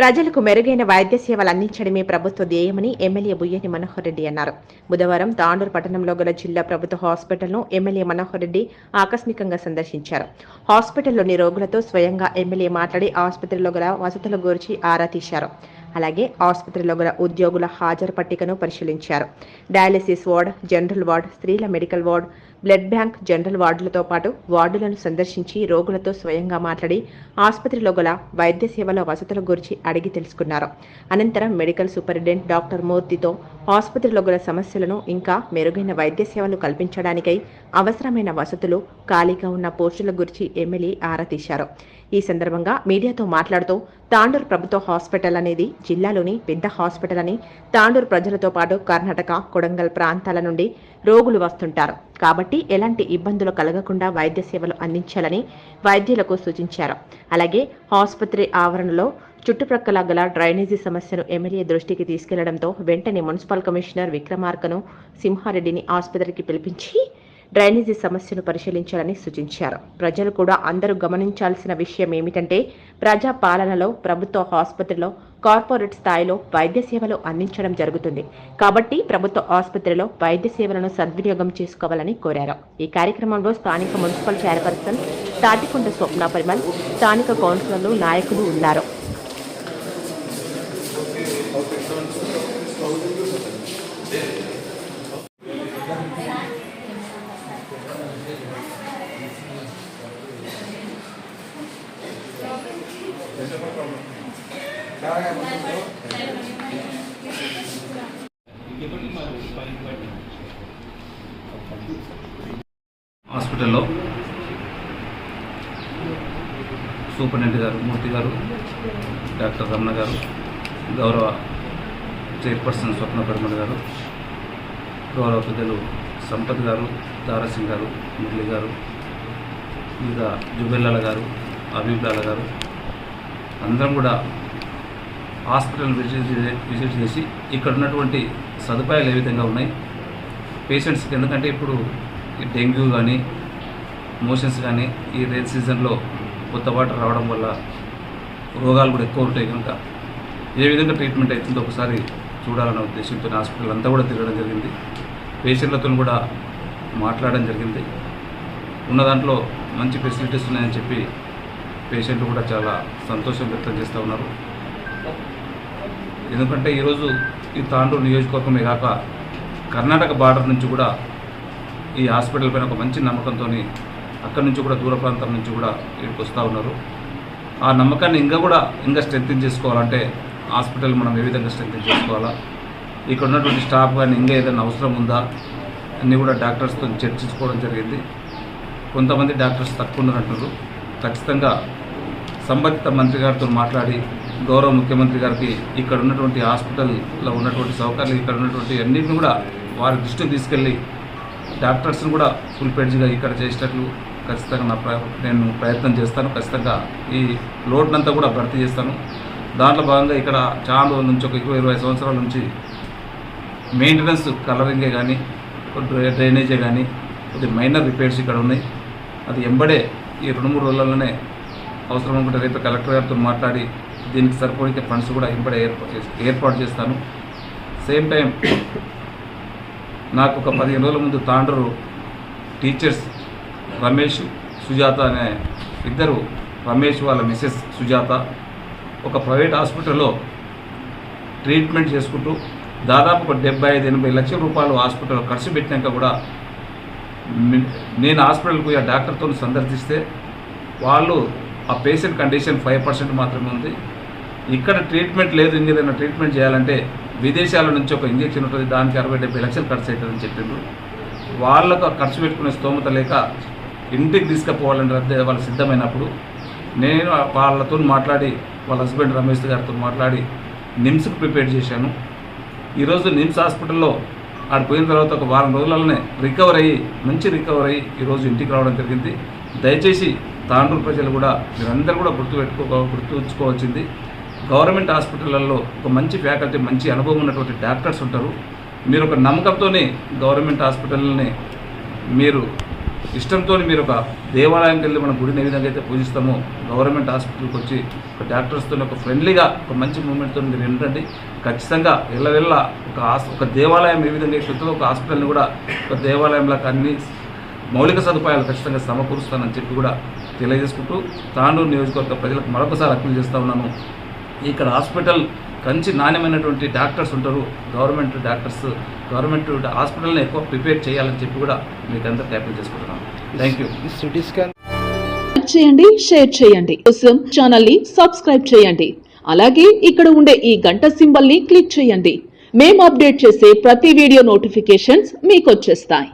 ప్రజలకు మెరుగైన వైద్య సేవలు అందించడమే ప్రభుత్వ ధ్యేయమని ఎమ్మెల్యే బుయ్యని మనోహర్ రెడ్డి అన్నారు. బుధవారం తాండూరు పట్టణంలో గల జిల్లా ప్రభుత్వ హాస్పిటల్ను ఎమ్మెల్యే మనోహర్ రెడ్డి ఆకస్మికంగా సందర్శించారు. హాస్పిటల్లోని రోగులతో స్వయంగా ఎమ్మెల్యే మాట్లాడి ఆసుపత్రిలో గల వసతుల గురించి ఆరా తీశారు. అలాగే ఆసుపత్రిలో గల ఉద్యోగుల హాజరు పట్టికను పరిశీలించారు. డయాలసిస్ వార్డ్ జనరల్ వార్డ్ స్త్రీల medical ward blood bank general వార్డులతో పాటు వార్డులను సందర్శించి రోగులతో స్వయంగా మాట్లాడి ఆసుపత్రిలో గల వైద్య సేవల వసతుల గురించి అడిగి తెలుసుకున్నారు. అనంతరం మెడికల్ సూపరింటెండెంట్ డాక్టర్ మూర్తితో ఆసుపత్రిలో గల సమస్యలను ఇంకా మెరుగైన వైద్య సేవలు కల్పించడానికై అవసరమైన వసతులు ఖాళీగా ఉన్న పోస్టుల గురించి ఎమ్మెల్యే ఆరా తీశారు. ఈ సందర్భంగా మీడియాతో మాట్లాడుతూ తాండూరు ప్రభుత్వ హాస్పిటల్ అనేది జిల్లాలోని పెద్ద హాస్పిటల్ అని తాండూరు ప్రజలతో పాటు కర్ణాటక కొడంగల్ ప్రాంతాల నుండి రోగులు వస్తుంటారు. కాబట్టి ఎలాంటి ఇబ్బందులు కలగకుండా వైద్య సేవలు అందించాలని వైద్యులకు సూచించారు. అలాగే ఆసుపత్రి ఆవరణలో చుట్టుప్రక్కల గల డ్రైనేజీ సమస్యను ఎమ్మెల్యే దృష్టికి తీసుకెళ్ళడంతో వెంటనే మున్సిపల్ కమిషనర్ విక్రమార్కను సింహారెడ్డిని ఆసుపత్రికి పిలిపించి డ్రైనేజీ సమస్యను పరిశీలించాలని సూచించారు. ప్రజలు కూడా అందరూ గమనించాల్సిన విషయం ఏమిటంటే ప్రజా పాలనలో ప్రభుత్వ ఆసుపత్రిలో కార్పొరేట్ స్థాయిలో వైద్య సేవలు అందించడం జరుగుతుంది. కాబట్టి ప్రభుత్వ ఆసుపత్రిలో వైద్య సేవలను సద్వినియోగం చేసుకోవాలని కోరారు. ఈ కార్యక్రమంలో స్థానిక మున్సిపల్ చైర్పర్సన్ తాటికొండ స్వప్న పరిమల్ స్థానిక కౌన్సిలర్లు నాయకులు ఉన్నారు. హాస్పిటల్లో సూపరింటెండెంట్ గారు మూర్తి గారు డాక్టర్ రమణ గారు గౌరవ చైర్పర్సన్ స్వప్న పరిమళ గారు గౌరవ పెద్దలు సంపత్ గారు తారాసింగ్ గారు మురళి గారు ఇంకా జుబెల్లాల గారు అభిప్రాయాల గారు అందరం కూడా హాస్పిటల్ విజిట్ విజిట్ చేసి ఇక్కడ ఉన్నటువంటి సదుపాయాలు ఏ విధంగా ఉన్నాయి? పేషెంట్స్కి ఎందుకంటే ఇప్పుడు ఈ డెంగ్యూ కానీ మోషన్స్ కానీ ఈ రైన్ సీజన్లో కొత్త వాటర్ రావడం వల్ల రోగాలు కూడా ఎక్కువ ఉంటాయి కనుక ఏ విధంగా ట్రీట్మెంట్ అవుతుందో ఒకసారి చూడాలనే ఉద్దేశంతో హాస్పిటల్ అంతా కూడా తిరగడం జరిగింది. పేషెంట్లతో కూడా మాట్లాడడం జరిగింది. ఉన్న దాంట్లో మంచి ఫెసిలిటీస్ ఉన్నాయని చెప్పి పేషెంట్లు కూడా చాలా సంతోషం వ్యక్తం చేస్తూ ఉన్నారు. ఎందుకంటే ఈరోజు ఈ తాండూరు నియోజకవర్గమే కాక కర్ణాటక బార్డర్ నుంచి కూడా ఈ హాస్పిటల్ పైన ఒక మంచి నమ్మకంతో అక్కడి నుంచి కూడా దూర ప్రాంతం నుంచి కూడా ఇక్కడికి వస్తూ ఉన్నారు. ఆ నమ్మకాన్ని ఇంకా కూడా ఇంకా స్ట్రెంగ్ చేసుకోవాలంటే హాస్పిటల్ మనం ఏ విధంగా స్ట్రెంగ్ చేసుకోవాలా? ఇక్కడ ఉన్నటువంటి స్టాఫ్ కానీ ఇంకా ఏదైనా అవసరం ఉందా? అన్నీ కూడా డాక్టర్స్తో చర్చించుకోవడం జరిగింది. కొంతమంది డాక్టర్స్ తక్కువ ఉన్నారంటున్నారు ఖచ్చితంగా సంబంధిత మంత్రి గారితో మాట్లాడి గౌరవ ముఖ్యమంత్రి గారికి ఇక్కడ ఉన్నటువంటి హాస్పిటల్లో ఉన్నటువంటి సౌకర్యాలు ఇక్కడ ఉన్నటువంటి అన్నింటిని కూడా వారి దృష్టికి తీసుకెళ్ళి డాక్టర్స్ని కూడా ఫుల్ పేడ్జ్గా ఇక్కడ చేసేటట్లు ఖచ్చితంగా నా ప్ర నేను ప్రయత్నం చేస్తాను. ఖచ్చితంగా ఈ లోడ్నంతా కూడా భర్తీ చేస్తాను. దాంట్లో భాగంగా ఇక్కడ చాలా రోజుల నుంచి ఒక ఇరవై ఇరవై సంవత్సరాల నుంచి మెయింటెనెన్స్ కలరింగే కానీ డ్రైనేజే కానీ కొద్ది మైనర్ రిపేర్స్ ఇక్కడ ఉన్నాయి. అది ఎంబడే ఈ రెండు మూడు రోజులలోనే అవసరం అనుకుంటే రేపు కలెక్టర్ గారితో మాట్లాడి దీనికి సరిపోయే ఫండ్స్ కూడా ఎంబడే ఏర్పాటు చేసి ఏర్పాటు చేస్తాను. సేమ్ టైం నాకు ఒక పదిహేను రోజుల ముందు తాండ్రు టీచర్స్ రమేష్ సుజాత అనే ఇద్దరు రమేష్ వాళ్ళ మిసెస్ సుజాత ఒక ప్రైవేట్ హాస్పిటల్లో ట్రీట్మెంట్ చేసుకుంటూ దాదాపు ఒక డెబ్బై ఐదు ఎనభై లక్షల రూపాయలు హాస్పిటల్ ఖర్చు పెట్టినాక కూడా నేను హాస్పిటల్కి పోయి ఆ డాక్టర్తో సందర్శిస్తే వాళ్ళు ఆ పేషెంట్ కండిషన్ ఫైవ్ పర్సెంట్ మాత్రమే ఉంది. ఇక్కడ ట్రీట్మెంట్ లేదు ఇంకేదైనా ట్రీట్మెంట్ చేయాలంటే విదేశాల నుంచి ఒక ఇంజెక్షన్ ఉంటుంది దానికి అరవై డెబ్బై లక్షలు ఖర్చు అవుతుందని చెప్పిండ్రు. వాళ్ళకు ఖర్చు పెట్టుకునే స్తోమత లేక ఇంటికి తీసుకుపోవాలని రద్దు వాళ్ళు సిద్ధమైనప్పుడు నేను వాళ్ళతో మాట్లాడి వాళ్ళ హస్బెండ్ రమేష్ గారితో మాట్లాడి నిమ్స్కి ప్రిపేర్ చేశాను. ఈరోజు నిమ్స్ హాస్పిటల్లో ఆడ పోయిన తర్వాత ఒక వారం రోజులలోనే రికవర్ అయ్యి మంచి రికవర్ అయ్యి ఈరోజు ఇంటికి రావడం జరిగింది. దయచేసి తాండూరు ప్రజలు కూడా మీరందరూ కూడా గుర్తుపెట్టుకో గుర్తుంచుకోవాల్సింది గవర్నమెంట్ హాస్పిటళ్ళల్లో ఒక మంచి ఫ్యాకల్టీ మంచి అనుభవం ఉన్నటువంటి డాక్టర్స్ ఉంటారు. మీరు ఒక నమ్మకంతోనే గవర్నమెంట్ హాస్పిటల్ని మీరు ఇష్టంతో మీరు ఒక దేవాలయంకి వెళ్ళి మన గుడిని ఏ విధంగా అయితే పూజిస్తామో గవర్నమెంట్ హాస్పిటల్కి వచ్చి ఒక డాక్టర్స్తో ఒక ఫ్రెండ్లీగా ఒక మంచి మూమెంట్తో మీరు ఏంటంటే ఖచ్చితంగా ఎల్లవెల్ల ఒక ఒక దేవాలయం ఏ విధంగా అయితే ఒక హాస్పిటల్ని కూడా ఒక దేవాలయంలో అన్ని మౌలిక సదుపాయాలు ఖచ్చితంగా సమకూరుస్తానని చెప్పి కూడా తెలియజేసుకుంటూ తాండూరు నియోజకవర్గ ప్రజలకు మరొకసారి అప్పీల్ చేస్తూ ఉన్నాను. ఇక్కడ హాస్పిటల్ కంచి నాణ్యమైనటువంటి డాక్టర్స్ ఉంటారు. గవర్నమెంట్ డాక్టర్స్ గవర్నమెంట్ హాస్పిటల్ని ఎక్కువ ప్రిపేర్ చేయాలని చెప్పి కూడా మీకు అందరికీ అప్పీల్ చేసుకుంటున్నాను. థ్యాంక్ యూ సిటీ స్కాన్ చేయండి షేర్ చేయండి. కోసం ఛానల్ని సబ్స్క్రైబ్ చేయండి. అలాగే ఇక్కడ ఉండే ఈ గంట సింబల్ని క్లిక్ చేయండి. మేము అప్డేట్ చేసే ప్రతి వీడియో నోటిఫికేషన్స్ మీకు వచ్చేస్తాయి.